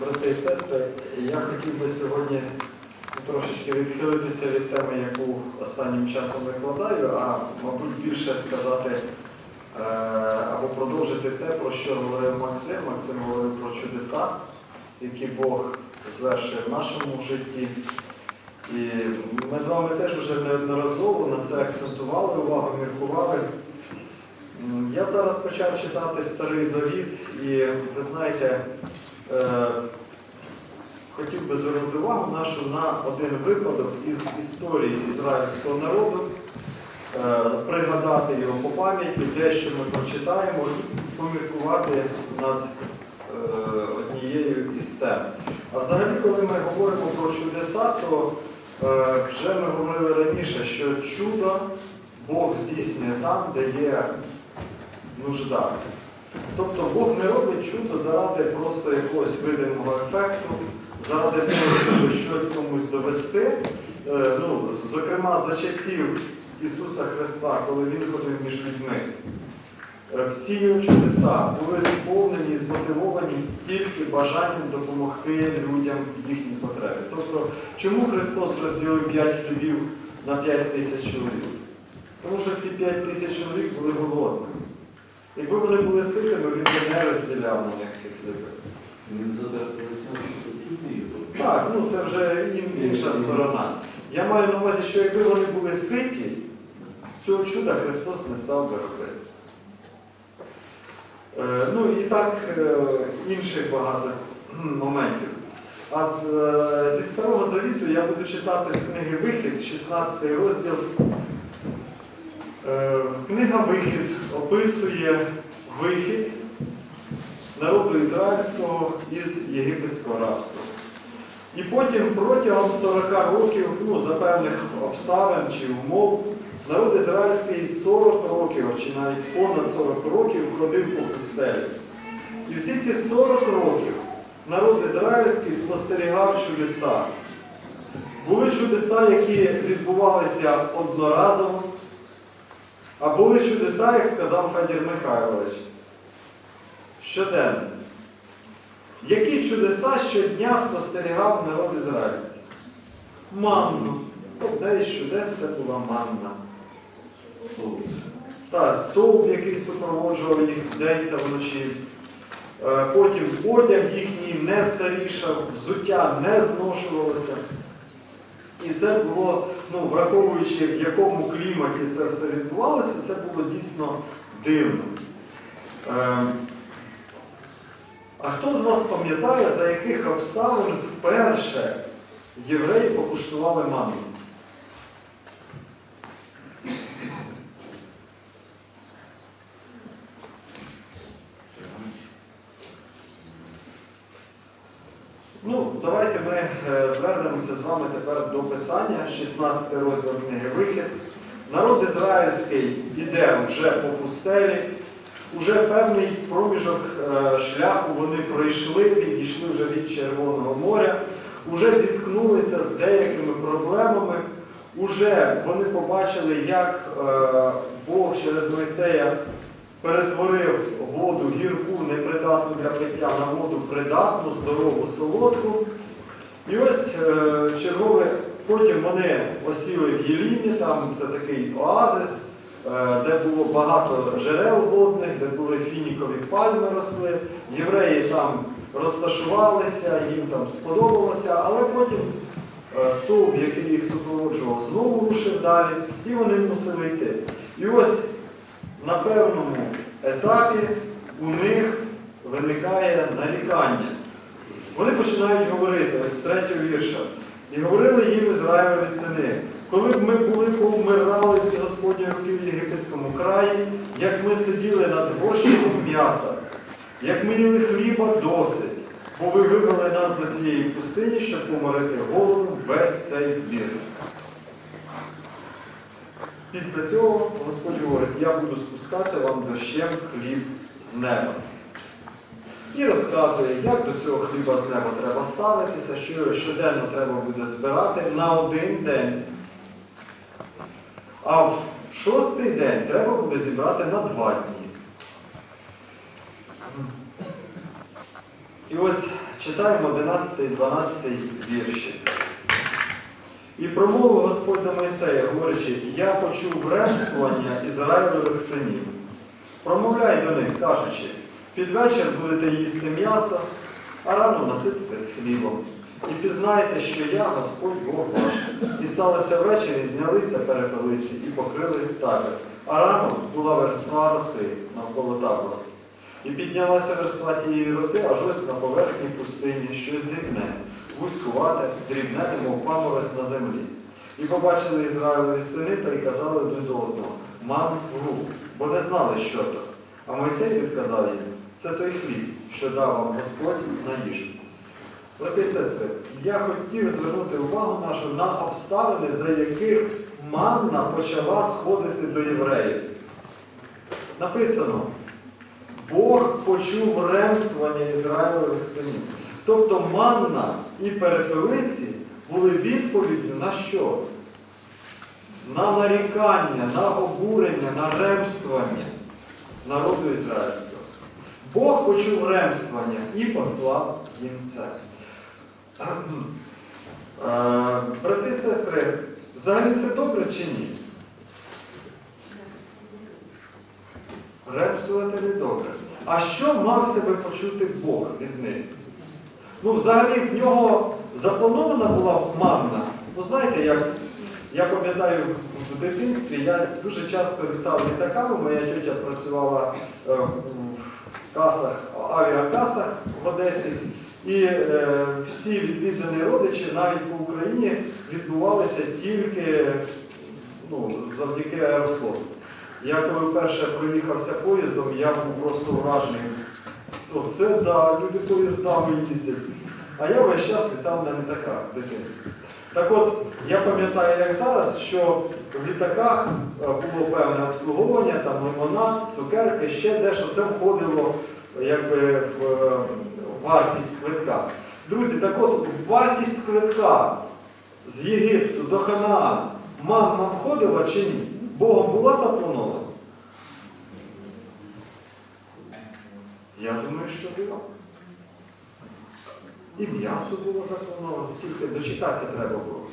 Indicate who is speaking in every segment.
Speaker 1: Брати і сестри, я хотів би сьогодні трошечки відхилитися від теми, яку останнім часом викладаю, а мабуть більше сказати е, або продовжити те, про що говорив Максим. Максим говорив про чудеса, які Бог звершує в нашому житті. І ми з вами теж вже неодноразово на це акцентували увагу, міркували. Я зараз почав читати Старий Завіт, і ви знаєте, хотів би звернути увагу нашу на один випадок із історії ізраїльського народу, е, пригадати його по пам'яті, те, що ми прочитаємо, і поміркувати над е, однією із тем. А взагалі, коли ми говоримо про чудеса, то е, вже ми говорили раніше, що чудо Бог здійснює там, де є нужда. Тобто Бог не робить чудо заради просто якогось видимого ефекту, заради того, щоб щось комусь довести. Е, Ну, зокрема, за часів Ісуса Христа, коли Він ходив між людьми, е, всі його чудеса були сповнені і змотивовані тільки бажанням допомогти людям в їхній потребі. Тобто, чому Христос розділив 5 хлібів на 5 тисяч чоловік? Тому що ці 5 тисяч чоловік були голодними. Якби вони були ситими, він би не розділяв на них ці хліби.
Speaker 2: Він задав чути.
Speaker 1: Так, ну це вже інша сторона. Я маю на увазі, що якби вони були ситі, цього чуда Христос не став би робити. Е, ну і так е, інших багато моментів. А з, е, зі Старого Завіту я буду читати з книги Вихід, 16 розділ. Е, Книга Вихід описує вихід народу ізраїльського із єгипетського рабства. І потім протягом 40 років, ну, за певних обставин чи умов, народ ізраїльський 40 років, чи навіть понад 40 років ходив по пустелі. І всі ці 40 років народ ізраїльський спостерігав чудеса. Були чудеса, які відбувалися одноразово, а були чудеса, як сказав Федір Михайлович, щоденно. Які чудеса щодня спостерігав народ ізраїльський? Манну. Одне із чудес це була манна. Та, стовп, який супроводжував їх вдень та вночі. Е, Потім одяг їхній не старішав, взуття не зношувалося. І це було, ну, враховуючи, в якому кліматі це все відбувалося, це було дійсно дивно. Е, а хто з вас пам'ятає, за яких обставин вперше євреї покуштували ману? Ну, давайте ми е, звернемося з вами тепер до Писання, 16 розділ книги Вихід. Народ ізраїльський іде вже по пустелі, уже певний проміжок е, шляху вони пройшли, підійшли вже від Червоного моря, уже зіткнулися з деякими проблемами, уже вони побачили, як е, Бог через Мойсея перетворив воду гірку, непридатну для пиття, на воду придатну, здорову, солодку. І ось е, чергове, потім вони осіли в Єлімі, там це такий оазис, е, де було багато джерел водних, де були фінікові пальми росли. Євреї там розташувалися, їм там сподобалося, але потім е, стовп, який їх супроводжував, знову рушив далі, і вони мусили йти. І ось на певному етапі у них виникає нарікання. Вони починають говорити ось з третього вірша. І говорили їм Ізраїлеві сини, коли б ми були повмирали від руки в єгипетському краї, як ми сиділи над горщиком м'яса, як ми їли хліба досить, бо ви вивели нас до цієї пустині, щоб поморити голодом весь цей збір. Після цього Господь говорить, я буду спускати вам дощем хліб з неба. І розказує, як до цього хліба з неба треба ставитися, що його щоденно треба буде збирати на один день. А в шостий день треба буде зібрати на два дні. І ось читаємо 11 і 12 вірші. І промовив Господь до Мойсея, говорячи, я почув ремствування Ізраїлевих синів. Промовляй до них, кажучи, під вечір будете їсти м'ясо, а рано насититесь хлібом. І пізнаєте, що я Господь Бог ваш. І сталося ввечері, знялися перепелиці і покрили табір. А рано була верства роси навколо табору. І піднялася верства тієї роси аж ось на поверхні пустині, щось дрібне, вузькувате, дрібне, немов паморозь на землі. І побачили Ізраїлеві сини та й казали один до одного, ман руку, бо не знали, що то. А Мойсей відказав їм, це той хліб, що дав вам Господь на їжу. Брати сестри, я хотів звернути увагу нашу на обставини, за яких манна почала сходити до євреїв. Написано, Бог почув ремствування Ізраїлевих синів. Тобто манна і перепелиці були відповіддю на що? На нарікання, на обурення, на ремствування народу ізраїльського. Бог почув ремствування і послав їм це. Е, Брати і сестри, взагалі це добре чи ні? Ремствувати не добре. А що мав себе почути Бог від них? Ну, взагалі в нього запланована була манна. Ну, знаєте, як я пам'ятаю в дитинстві, я дуже часто літав літаками, моя тетя працювала е, в касах, авіакасах в Одесі. І е, всі відвідані родичі навіть по Україні відбувалися тільки ну, завдяки аерофлоту. Я коли вперше проїхався поїздом, я був просто вражений. Оце да, люди поїздами їздять. А я весь час літав на літаках в дитинстві. Так от, я пам'ятаю, як зараз, що в літаках е, було певне обслуговування, там лимонад, цукерки, ще дещо. Це входило якби, в е, вартість квитка. Друзі, так от вартість квитка з Єгипту до Ханаану манна входила чи ні? Богом була запланована? Я думаю, що була. І м'ясо було заплановано, тільки дочекатися треба було.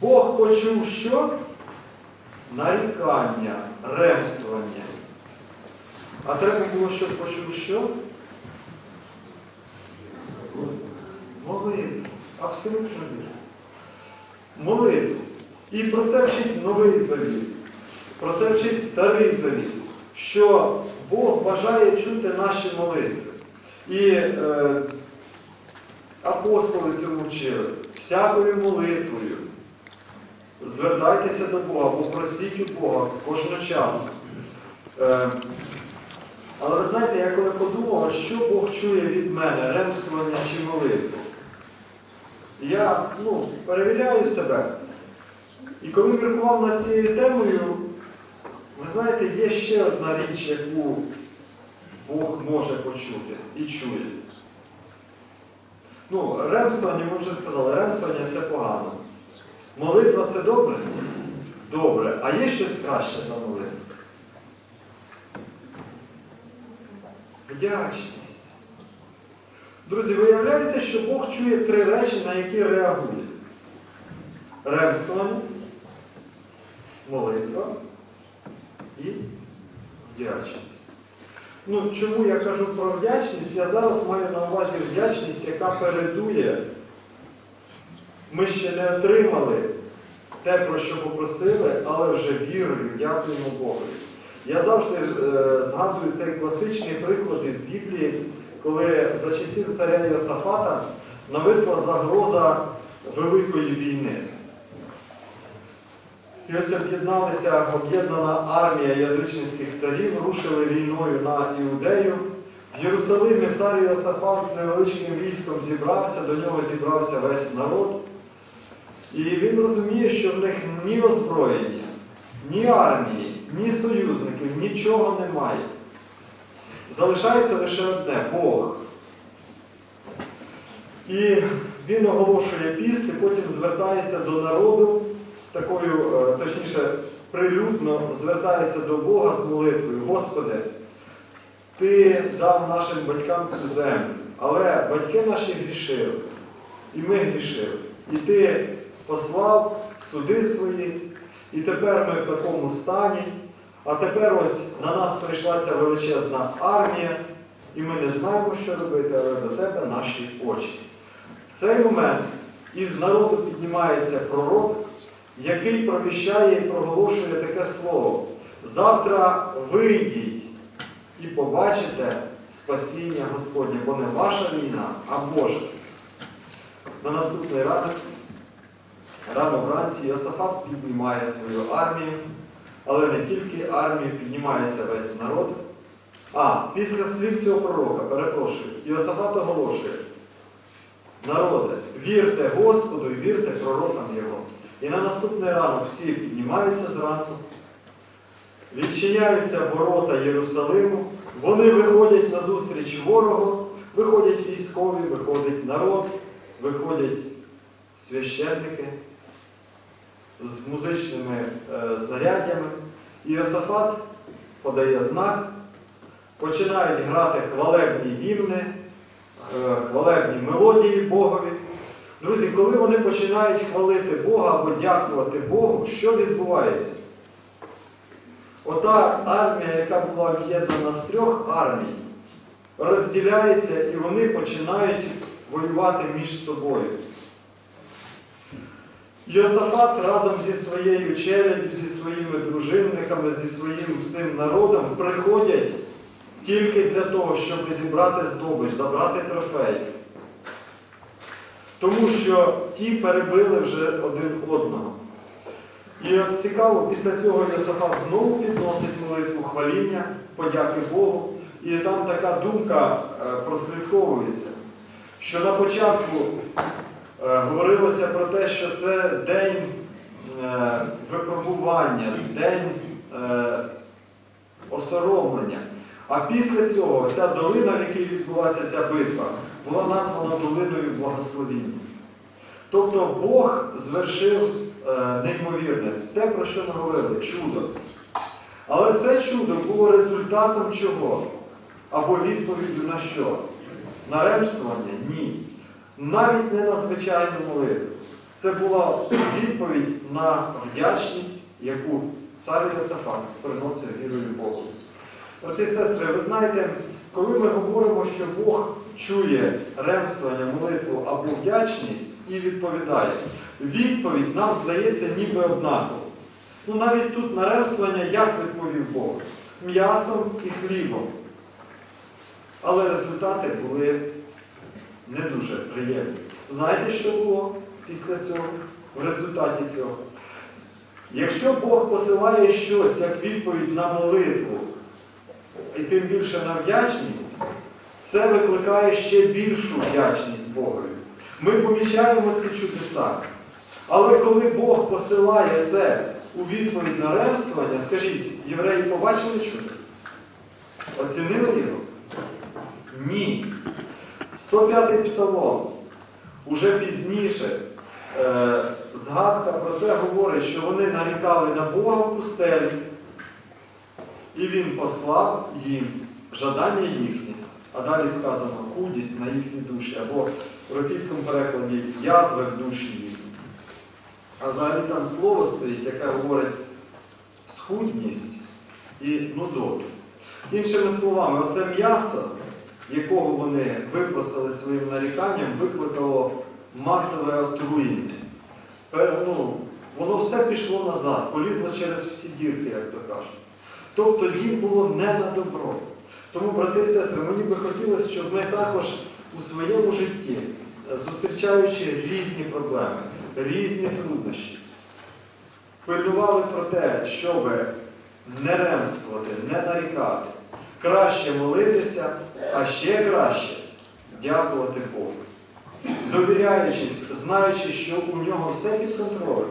Speaker 1: Бог почув що? Нарікання, ремствування. А треба було, щоб почув що? Молитву. Абсолютно вірно. Молитву. І про це вчить Новий Завіт. Про це вчить Старий Завіт, що Бог бажає чути наші молитви. І е, апостоли цьому вчили. Всякою молитвою. Звертайтеся до Бога, попросіть у Бога кожночасно. Е, але ви знаєте, я коли подумав, що Бог чує від мене, ремствування чи молитву, я ну, перевіряю себе. І коли міркував над цією темою, ви знаєте, є ще одна річ, яку Бог може почути і чує. Ну, ремствування, ми вже сказали, ремствування це погано. Молитва це добре? Добре. А є щось краще за молитву? Вдячність. Друзі, виявляється, що Бог чує три речі, на які реагує. Ремствування, молитва і вдячність. Ну, чому я кажу про вдячність? Я зараз маю на увазі вдячність, яка передує. Ми ще не отримали те, про що попросили, але вже вірою, дякуємо Богу. Я завжди е, згадую цей класичний приклад із Біблії, коли за часів царя Йосафата нависла загроза великої війни. І ось об'єдналися об'єднана армія язичницьких царів, рушили війною на Іудею. В Єрусалимі цар Йосафат з невеличким військом зібрався, до нього зібрався весь народ. І він розуміє, що в них ні озброєння, ні армії, ні союзників, нічого немає. Залишається лише одне Бог. І він оголошує піст і потім звертається до народу такою, е, точніше, прилюдно звертається до Бога з молитвою. Господи, ти дав нашим батькам цю землю, але батьки наші грішили, і ми грішили. І ти послав суди свої, і тепер ми в такому стані. А тепер ось на нас прийшла ця величезна армія, і ми не знаємо, що робити, але до тебе наші очі. В цей момент із народу піднімається пророк, який провіщає і проголошує таке слово. Завтра вийдіть і побачите спасіння Господнє, бо не ваша війна, а Божа. На наступний ранок, рано вранці, Йосафат піднімає свою армію, але не тільки армію, піднімається весь народ. А, після слів цього пророка, перепрошую, Йосафат оголошує, народе, вірте Господу і вірте пророкам Його. І на наступний ранок всі піднімаються зранку, відчиняються ворота Єрусалиму, вони виходять на зустріч ворогу, виходять військові, виходить народ, виходять священники з музичними е, знаряддями. І Йосафат подає знак, починають грати хвалебні гімни, е, хвалебні мелодії Богові. Друзі, коли вони починають хвалити Бога або дякувати Богу, що відбувається? Ота армія, яка була об'єднана з трьох армій, розділяється і вони починають воювати між собою. Йосафат разом зі своєю челяддю, зі своїми дружинниками, зі своїм всім народом приходять тільки для того, щоб зібрати здобич, забрати трофей. Тому що ті перебили вже один одного. І от цікаво, після цього Йосафат знову підносить молитву хваління, подяки Богу. І там така думка е, прослідковується, що на початку е, говорилося про те, що це день е, випробування, день осоромлення. А після цього ця долина, в якій відбулася ця битва, була названа долиною благословіння. Тобто Бог звершив е, неймовірне, те, про що ми говорили, чудо. Але це чудо було результатом чого? Або відповіддю на що? На ремствування? Ні. Навіть не на звичайну молитву. Це була відповідь на вдячність, яку цар Йосафат приносив вірою Богу. Брати сестри, ви знаєте, коли ми говоримо, що Бог чує ремствування, молитву або вдячність і відповідає, відповідь нам здається ніби однаково. Ну навіть тут на ремствування як відповів Бог? М'ясом і хлібом. Але результати були не дуже приємні. Знаєте, що було після цього, в результаті цього? Якщо Бог посилає щось як відповідь на молитву, і тим більше на вдячність, це викликає ще більшу вдячність Богові. Ми помічаємо ці чудеса. Але коли Бог посилає це у відповідь на ремствування, скажіть, євреї побачили чудо? Оцінили його? Ні. 105-й псалом. Уже пізніше е, згадка про це говорить, що вони нарікали на Бога в пустелі, і Він послав їм жадання їхнє, а далі сказано худість на їхні душі, або в російському перекладі язви в душі їхні. А взагалі там слово стоїть, яке говорить схудність і нудоту. Іншими словами, оце м'ясо, якого вони випросили своїм наріканням, викликало масове отруєння. Ну, воно все пішло назад, полізло через всі дірки, як то кажуть. Тобто їм було не на добро. Тому, брати і сестри, мені би хотілося, щоб ми також у своєму житті, е, зустрічаючи різні проблеми, різні труднощі, пильнували про те, щоб не ремствувати, не нарікати, краще молитися, а ще краще дякувати Богу. Довіряючись, знаючи, що у нього все під контролем.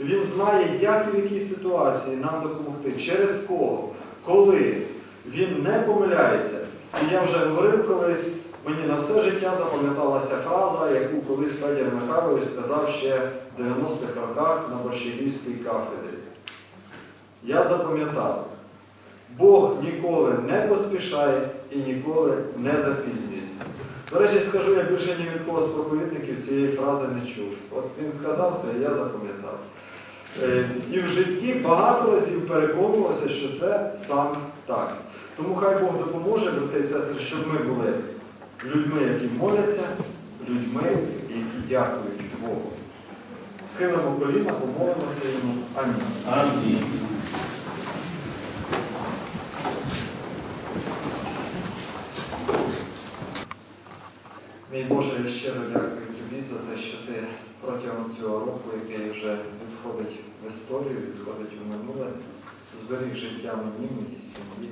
Speaker 1: Він знає, як і в якій ситуації нам допомогти, через кого, коли він не помиляється. І я вже говорив колись, мені на все життя запам'яталася фраза, яку колись Федір Михайлович сказав ще в 90-х роках на Борщагівській кафедрі. Я запам'ятав, Бог ніколи не поспішає і ніколи не запізнюється. До речі, скажу, я більше ні від кого з проповідників цієї фрази не чув. От він сказав це, і я запам'ятав. Е, І в житті багато разів переконувався, що це саме так. Тому хай Бог допоможе, брати і сестри, щоб ми були людьми, які моляться, людьми, які дякують Богу. Схилимо коліна, помолимося йому. Амінь.
Speaker 2: Амінь.
Speaker 1: Мій Боже, я щиро дякую тобі за те, що ти протягом цього року, який вже відходить в історію, відходить у минуле, зберіг життя мені, моїй сім'ї.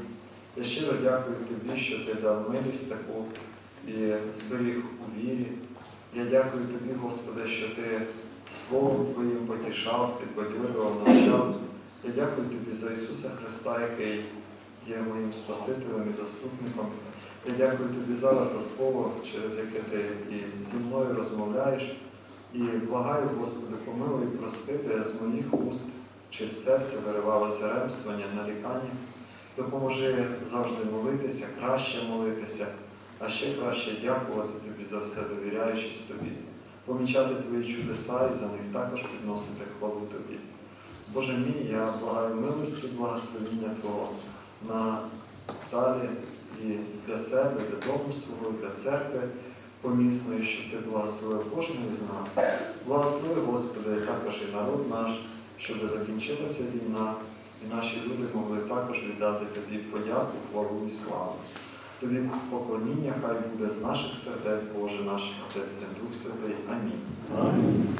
Speaker 1: Я щиро дякую тобі, що ти дав милість таку і зберіг у вірі. Я дякую тобі, Господи, що ти Словом Твоїм потішав, підбадьорював, навчав. Я дякую тобі за Ісуса Христа, який є моїм Спасителем і заступником. Я дякую тобі зараз за слово, через яке ти і зі мною розмовляєш. І благаю, Господи, помилуй прости, де з моїх уст чи з серця виривалося ремствування, нарікання. Допоможи завжди молитися, краще молитися, а ще краще дякувати тобі за все, довіряючись тобі, помічати твої чудеса і за них також підносити хвалу тобі. Боже мій, я благаю милості, благословіння Твого на далі і для себе, для дому свого, для церкви помісної, щоб ти благословив кожного з нас. Благослови, Господи, також і народ наш, щоб закінчилася війна, і наші люди могли також віддати тобі подяку, хвалу і славу. Тобі поклоніння хай буде з наших сердець, Боже наш Отець Дух Святий. Амінь.
Speaker 2: Амінь.